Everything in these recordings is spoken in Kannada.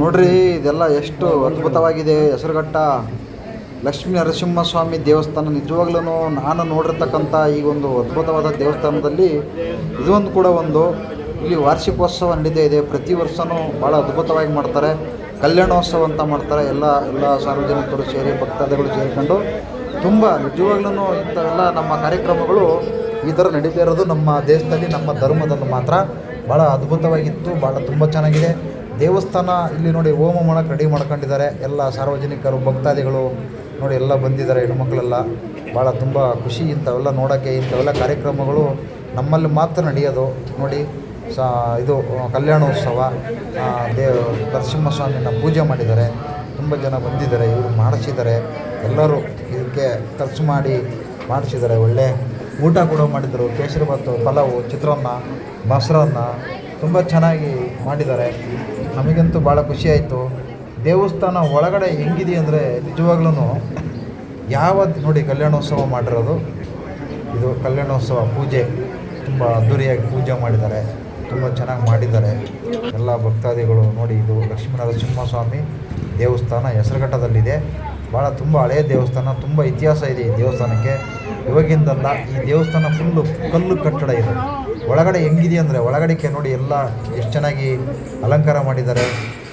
ನೋಡ್ರಿ, ಇದೆಲ್ಲ ಎಷ್ಟು ಅದ್ಭುತವಾಗಿದೆ ಹೆಸರುಘಟ್ಟ. ಲಕ್ಷ್ಮೀ ನರಸಿಂಹಸ್ವಾಮಿ ದೇವಸ್ಥಾನ. ನಿಜವಾಗ್ಲೂ ನಾನು ನೋಡಿರ್ತಕ್ಕಂಥ ಈ ಒಂದು ಅದ್ಭುತವಾದ ದೇವಸ್ಥಾನದಲ್ಲಿ ಇದೊಂದು ಕೂಡ ಒಂದು ಇಲ್ಲಿ ವಾರ್ಷಿಕೋತ್ಸವ ನಡೀತಾ ಇದೆ. ಪ್ರತಿ ವರ್ಷವೂ ಭಾಳ ಅದ್ಭುತವಾಗಿ ಮಾಡ್ತಾರೆ. ಕಲ್ಯಾಣೋತ್ಸವ ಅಂತ ಮಾಡ್ತಾರೆ. ಎಲ್ಲ ಎಲ್ಲ ಸಾರ್ವಜನಿಕರು ಸೇರಿ, ಭಕ್ತಾದಿಗಳು ಸೇರಿಕೊಂಡು ತುಂಬ ನಿಜವಾಗ್ಲೂ ಇಂಥವೆಲ್ಲ ನಮ್ಮ ಕಾರ್ಯಕ್ರಮಗಳು ಈ ಥರ ನಡೀತಾ ಇರೋದು ನಮ್ಮ ದೇಶದಲ್ಲಿ ನಮ್ಮ ಧರ್ಮದಲ್ಲಿ ಮಾತ್ರ. ಭಾಳ ಅದ್ಭುತವಾಗಿತ್ತು ಭಾಳ ತುಂಬ ಚೆನ್ನಾಗಿದೆ. ದೇವಸ್ಥಾನ ಇಲ್ಲಿ ನೋಡಿ ಹೋಮ ಮಾಡೋಕೆ ರೆಡಿ ಮಾಡ್ಕೊಂಡಿದ್ದಾರೆ. ಎಲ್ಲ ಸಾರ್ವಜನಿಕರು, ಭಕ್ತಾದಿಗಳು ನೋಡಿ ಎಲ್ಲ ಬಂದಿದ್ದಾರೆ, ಹೆಣ್ಮಕ್ಳೆಲ್ಲ. ಭಾಳ ತುಂಬ ಖುಷಿ ಇಂಥವೆಲ್ಲ ನೋಡೋಕ್ಕೆ, ಇಂಥವೆಲ್ಲ ಕಾರ್ಯಕ್ರಮಗಳು ನಮ್ಮಲ್ಲಿ ಮಾತ್ರ ನಡೆಯೋದು. ನೋಡಿ ಸಹ ಇದು ಕಲ್ಯಾಣೋತ್ಸವ ದೇವ ನರಸಿಂಹಸ್ವಾಮಿನ ಪೂಜೆ ಮಾಡಿದ್ದಾರೆ. ತುಂಬ ಜನ ಬಂದಿದ್ದಾರೆ, ಇವರು ಮಾಡಿಸಿದ್ದಾರೆ. ಎಲ್ಲರೂ ಇದಕ್ಕೆ ಖರ್ಚು ಮಾಡಿ ಮಾಡಿಸಿದ್ದಾರೆ. ಒಳ್ಳೆ ಊಟ ಕೂಡ ಮಾಡಿದರು. ಕೇಸರಿಬಾತು ಪಲಾವು, ಚಿತ್ರಾನ್ನ ಮೊಸರನ್ನ ತುಂಬ ಚೆನ್ನಾಗಿ ಮಾಡಿದ್ದಾರೆ. ನಮಗಂತೂ ಭಾಳ ಖುಷಿಯಾಯಿತು ದೇವಸ್ಥಾನ ಒಳಗಡೆ ಹೆಂಗಿದೆ ಅಂದರೆ ನಿಜವಾಗ್ಲೂ ಯಾವ ನೋಡಿ ಕಲ್ಯಾಣೋತ್ಸವ ಮಾಡಿರೋದು. ಇದು ಕಲ್ಯಾಣೋತ್ಸವ ಪೂಜೆ. ತುಂಬ ಅದ್ದೂರಿಯಾಗಿ ಪೂಜೆ ಮಾಡಿದ್ದಾರೆ. ತುಂಬ ಚೆನ್ನಾಗಿ ಮಾಡಿದ್ದಾರೆ. ಎಲ್ಲ ಭಕ್ತಾದಿಗಳು ನೋಡಿ ಇದು ಲಕ್ಷ್ಮೀನರಸಿಂಹಸ್ವಾಮಿ ನರಸಿಂಹಸ್ವಾಮಿ ದೇವಸ್ಥಾನ ಹೆಸರುಘಟ್ಟದಲ್ಲಿದೆ. ಭಾಳ ತುಂಬ ಹಳೆಯ ದೇವಸ್ಥಾನ, ತುಂಬ ಇತಿಹಾಸ ಇದೆ ಈ ದೇವಸ್ಥಾನಕ್ಕೆ. ಇವಾಗಿಂದಲ್ಲ ಈ ದೇವಸ್ಥಾನ ಫುಲ್ಲು ಕಲ್ಲು ಕಟ್ಟಡ ಇದೆ. ಒಳಗಡೆ ಹೆಂಗಿದೆ ಅಂದರೆ ಒಳಗಡೆಗೆ ನೋಡಿ ಎಲ್ಲ ಎಷ್ಟು ಚೆನ್ನಾಗಿ ಅಲಂಕಾರ ಮಾಡಿದ್ದಾರೆ.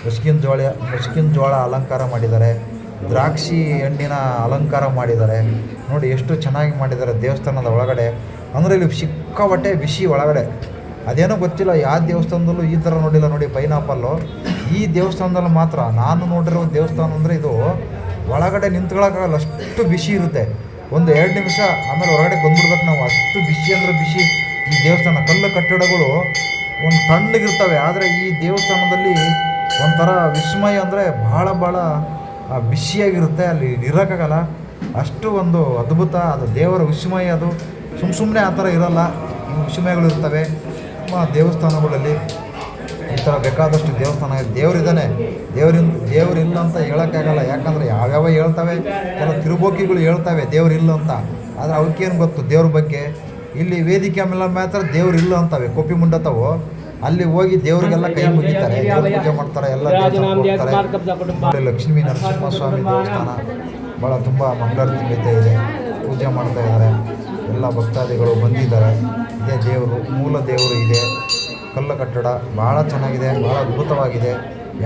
ಮುಸ್ಕಿನ ಜೋಳ ಮುಸ್ಕಿನ ಜೋಳ ಅಲಂಕಾರ ಮಾಡಿದ್ದಾರೆ. ದ್ರಾಕ್ಷಿ ಹಣ್ಣಿನ ಅಲಂಕಾರ ಮಾಡಿದ್ದಾರೆ. ನೋಡಿ ಎಷ್ಟು ಚೆನ್ನಾಗಿ ಮಾಡಿದ್ದಾರೆ ದೇವಸ್ಥಾನದ ಒಳಗಡೆ. ಅಂದರೆ ಇಲ್ಲಿ ಸಿಕ್ಕಾಪಟ್ಟೆ ಬಿಸಿ ಒಳಗಡೆ. ಅದೇನೋ ಗೊತ್ತಿಲ್ಲ, ಯಾವ ದೇವಸ್ಥಾನದಲ್ಲೂ ಈ ಥರ ನೋಡಿಲ್ಲ ನೋಡಿ ಪೈನಾಪಲ್ಲು. ಈ ದೇವಸ್ಥಾನದಲ್ಲಿ ಮಾತ್ರ ನಾನು ನೋಡಿರೋ ದೇವಸ್ಥಾನ ಅಂದರೆ ಇದು ಒಳಗಡೆ ನಿಂತ್ಕೊಳ್ಳೋಕ್ಕಾಗಲ್ಲ, ಅಷ್ಟು ಬಿಸಿ ಇರುತ್ತೆ. ಒಂದು ಎರಡು ನಿಮಿಷ ಆಮೇಲೆ ಹೊರಗಡೆ ಬಂದ್ಬಿಡ್ಬೇಕು ನಾವು. ಅಷ್ಟು ಬಿಸಿ ಅಂದರೆ ಬಿಸಿ. ಈ ದೇವಸ್ಥಾನ ಕಲ್ಲು ಕಟ್ಟಡಗಳು ಒಂದು ತಣ್ಣಗಿರ್ತವೆ. ಆದರೆ ಈ ದೇವಸ್ಥಾನದಲ್ಲಿ ಒಂಥರ ವಿಸ್ಮಯ ಅಂದರೆ ಭಾಳ ಭಾಳ ಬಿಸಿಯಾಗಿರುತ್ತೆ. ಅಲ್ಲಿ ಇರೋಕ್ಕಾಗಲ್ಲ. ಅಷ್ಟು ಒಂದು ಅದ್ಭುತ ಅದು ದೇವರ ವಿಸ್ಮಯ ಅದು. ಸುಮ್ಮ ಸುಮ್ಮನೆ ಆ ಥರ ಇರಲ್ಲ. ವಿಸ್ಮಯಗಳು ಇರ್ತವೆ. ದೇವಸ್ಥಾನಗಳಲ್ಲಿ ಈ ಥರ ಬೇಕಾದಷ್ಟು ದೇವಸ್ಥಾನ ದೇವರಿದ್ದಾನೆ. ದೇವರಿನ್, ದೇವರಿಲ್ಲ ಅಂತ ಹೇಳೋಕ್ಕಾಗಲ್ಲ. ಯಾಕಂದರೆ ಯಾವ್ಯಾವ ಹೇಳ್ತವೆ? ಕೆಲ ತಿರುಬೋಕಿಗಳು ಹೇಳ್ತವೆ ದೇವರಿಲ್ಲ ಅಂತ. ಆದರೆ ಅವಕ್ಕೇನು ಗೊತ್ತು? ದೇವ್ರ ಬಗ್ಗೆ ಇಲ್ಲಿ ವೇದಿಕೆ ಮೇಲೆ ಮಾತ್ರ ದೇವ್ರು ಇಲ್ಲ ಅಂತವೆ. ಕೊಪ್ಪಿ ಮುಂಡತವು ಅಲ್ಲಿ ಹೋಗಿ ದೇವ್ರಿಗೆಲ್ಲ ಕೈ ಮುಗಿತಾರೆ. ದೇವ್ರ ಪೂಜೆ ಮಾಡ್ತಾರೆ ಎಲ್ಲ ದೇವಸ್ಥಾನ ಲಕ್ಷ್ಮೀ ನರಸಿಂಹಸ್ವಾಮಿ ದೇವಸ್ಥಾನ ಭಾಳ ತುಂಬ ಮಂಗಳಾರತಿ ಇದೆ. ಪೂಜೆ ಮಾಡ್ತಾ ಇದ್ದಾರೆ. ಎಲ್ಲ ಭಕ್ತಾದಿಗಳು ಬಂದಿದ್ದಾರೆ. ಇದೇ ದೇವರು ಮೂಲ ದೇವರು ಇದೆ. ಕಲ್ಲು ಕಟ್ಟಡ ಭಾಳ ಚೆನ್ನಾಗಿದೆ ಭಾಳ ಅದ್ಭುತವಾಗಿದೆ.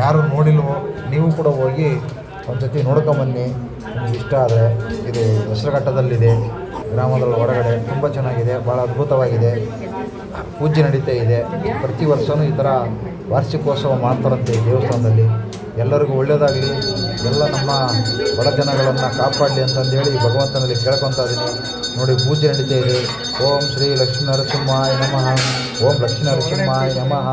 ಯಾರು ನೋಡಿಲ್ವೋ ನೀವು ಕೂಡ ಹೋಗಿ ಒಂದು ಸತಿ ನೋಡ್ಕೊಂಬನ್ನಿ ನಿಮ್ಗೆ ಇಷ್ಟ ಆದರೆ ಇದು ಹೆಸರುಘಟ್ಟದಲ್ಲಿದೆ. ಗ್ರಾಮದ ಹೊರಗಡೆ ತುಂಬ ಚೆನ್ನಾಗಿದೆ ಭಾಳ ಅದ್ಭುತವಾಗಿದೆ. ಪೂಜೆ ನಡೀತಾ ಇದೆ. ಪ್ರತಿ ವರ್ಷವೂ ಈ ಥರ ವಾರ್ಷಿಕೋತ್ಸವ ಮಾಡ್ತಾರಂತೆ ದೇವಸ್ಥಾನದಲ್ಲಿ. ಎಲ್ಲರಿಗೂ ಒಳ್ಳೆಯದಾಗಲಿ ಎಲ್ಲ ನಮ್ಮ ಬಡ ಜನಗಳನ್ನು ಕಾಪಾಡಲಿ ಅಂತಂದೇಳಿ ಭಗವಂತನಲ್ಲಿ ಕೇಳ್ಕೊತಾ ಇದ್ದೀನಿ ನೋಡಿ ಪೂಜೆ ನಡೀತಾ ಇದೆ. ಓಂ ಶ್ರೀ ಲಕ್ಷ್ಮೀ ನರಸಿಂಹಾಯ ನಮಃ. ಓಂ ಲಕ್ಷ್ಮೀ ನರಸಿಂಹಾಯ ನಮಃ.